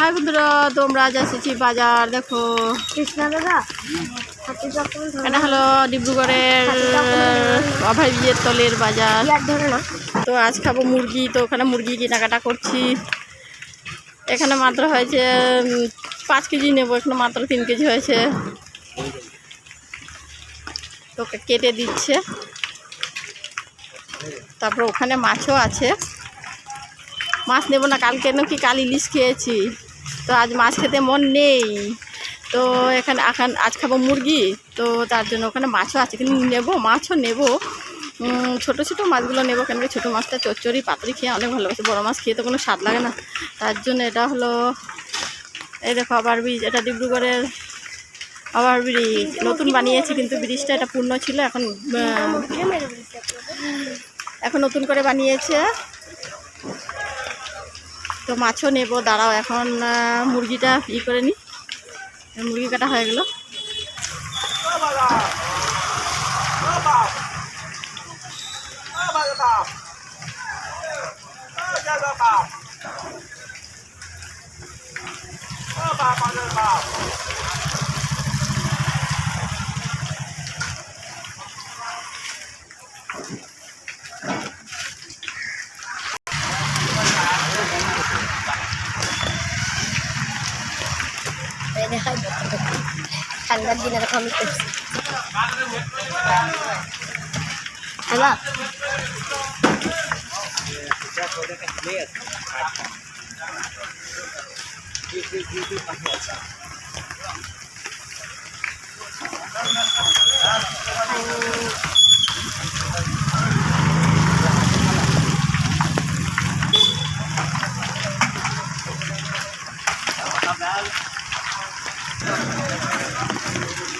High বন্ধুরা তোমরা আজ এসেছি বাজার দেখো। কৃষ্ণা দাদা এটা হলো ডিব্রুগড়ের অভাবিয়ের তলের বাজার। তো আজ খাব মুরগি তো ওখানে মুরগি কেনাকাটা করছি। এখানে মাত্র হয়েছে পাঁচ কেজি নেব এখানে মাত্র তিন কেজি হয়েছে। তোকে কেটে দিচ্ছে। তারপর ওখানে মাছও আছে। মাছ নেব না কালকে নাকি কাল ইলিশ খেয়েছি। তো আজ মাছ খেতে মন নেই। তো এখানে এখন আজ খাব মুরগি। তো তার জন্য ওখানে মাছও আছে, কিন্তু নেব, মাছও নেব। ছোটো ছোটো মাছগুলো নেব কেন ছোটো মাছটা চচ্চড়ি পাতুরি খেয়ে অনেক ভালোবাসে। বড়ো মাছ খেয়ে তো কোনো স্বাদ লাগে না। তার জন্য এটা হলো, এই দেখো আবার ব্রিজ এটা ডিব্রুগড়ের আবার ব্রিজ নতুন বানিয়েছি, কিন্তু ব্রিজটা এটা পূর্ণ ছিল, এখন এখন নতুন করে বানিয়েছে। তো মাছও নেব দাঁড়াও এখন মুরগিটা ই করে নি। মুরগি কাটা হয়ে গেল। ঠান্ডার দিনে দেখো আমি করছি হ্যালো Thank you. ハハハハ!